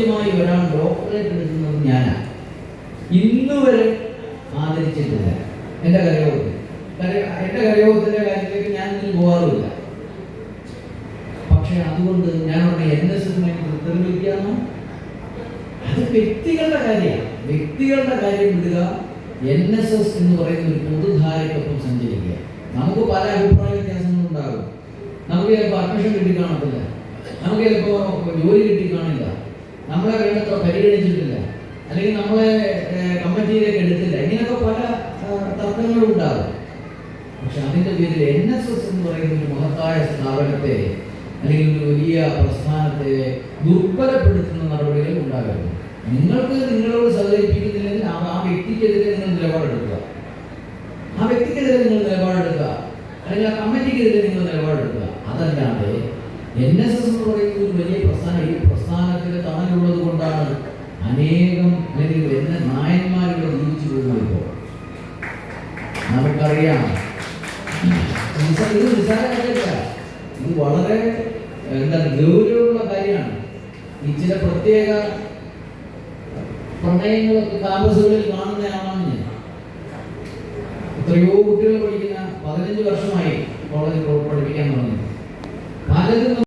ആദ്യമായി ഒരാൾ ഡോക്ടറേറ്റ് എടുക്കുന്നത് ഞാനാണ് ഇന്ന് വരെ ആദരിച്ചിട്ടില്ല. എന്റെ കരയോഗത്തിൽ. കര- എന്റെ കരയോഗത്തിന്റെ കാര്യത്തിലേക്ക് ഞാൻ ഇതിൽ പോകാറില്ല പക്ഷെ അതുകൊണ്ട് ഞാൻ പറഞ്ഞ എൻ എസ് എസിനെ തെളിവിക്കാമോ അത് വ്യക്തികളുടെ കാര്യമാണ്. വ്യക്തികളുടെ കാര്യം വിടുക എൻ എസ് എസ് എന്ന് പറയുന്ന ഒരു പൊതുധാരയ്ക്കൊപ്പം സഞ്ചരിക്കുക. നമുക്ക് പല അഭിപ്രായ വ്യത്യാസങ്ങളും ഉണ്ടാകും. നമുക്ക് ചിലപ്പോൾ അഡ്മിഷൻ കിട്ടി കാണത്തില്ല നമുക്ക് ചിലപ്പോൾ ജോലി കിട്ടി കാണില്ല നമ്മളെ വേണ്ടത്ര പരിഗണിച്ചിട്ടില്ല അല്ലെങ്കിൽ നമ്മളെ കമ്മിറ്റിയിലേക്ക് എടുത്തില്ല. ഇങ്ങനെയൊക്കെ പല തർക്കങ്ങളും ഉണ്ടാകും. പക്ഷെ അതിന്റെ പേരിൽ എൻ എസ് എസ് എന്ന് പറയുന്ന ഒരു മഹത്തായ സ്ഥാപനത്തെ അല്ലെങ്കിൽ ഒരു വലിയ പ്രസ്ഥാനത്തെ ദുർബലപ്പെടുത്തുന്ന നടപടികൾ ഉണ്ടാകരുത്. നിങ്ങൾക്ക് നിങ്ങളോട് സഹകരിപ്പിക്കുന്നില്ലെങ്കിൽ ആ ആ വ്യക്തിക്കെതിരെ നിങ്ങൾ നിലപാടെടുക്കുക. ആ വ്യക്തിക്കെതിരെ നിങ്ങൾ നിലപാടെടുക്കുക. അല്ലെങ്കിൽ ആ കമ്മിറ്റിക്കെതിരെ നിങ്ങൾ നിലപാടെടുക്കുക. അതല്ലാതെ എൻ എസ് എസ് എന്ന് പറയുന്നത് ഒരു വലിയ പ്രസ്ഥാനം. ഈ പ്രസ്ഥാനത്തിന് താനുള്ളത് കൊണ്ടാണ് അനേകം അല്ലെങ്കിൽ എന്ന നായന്മാരുടെ ജീവിച്ചു പോകുന്നത് ഇപ്പോൾ നമുക്കറിയാം ഇത് നിസ്സാര ഇത് വളരെ എന്താ ഗൗരവമുള്ള കാര്യമാണ്. ഈ ചില പ്രത്യേക പ്രണയങ്ങളൊക്കെ ക്യാമ്പസുകളിൽ കാണുന്നയാളാണ് ഞാൻ. എത്രയോ കുട്ടികൾ പഠിക്കുന്ന പതിനഞ്ച് വർഷമായി കോളേജിൽ പഠിപ്പിക്കാൻ തുടങ്ങി. പലരും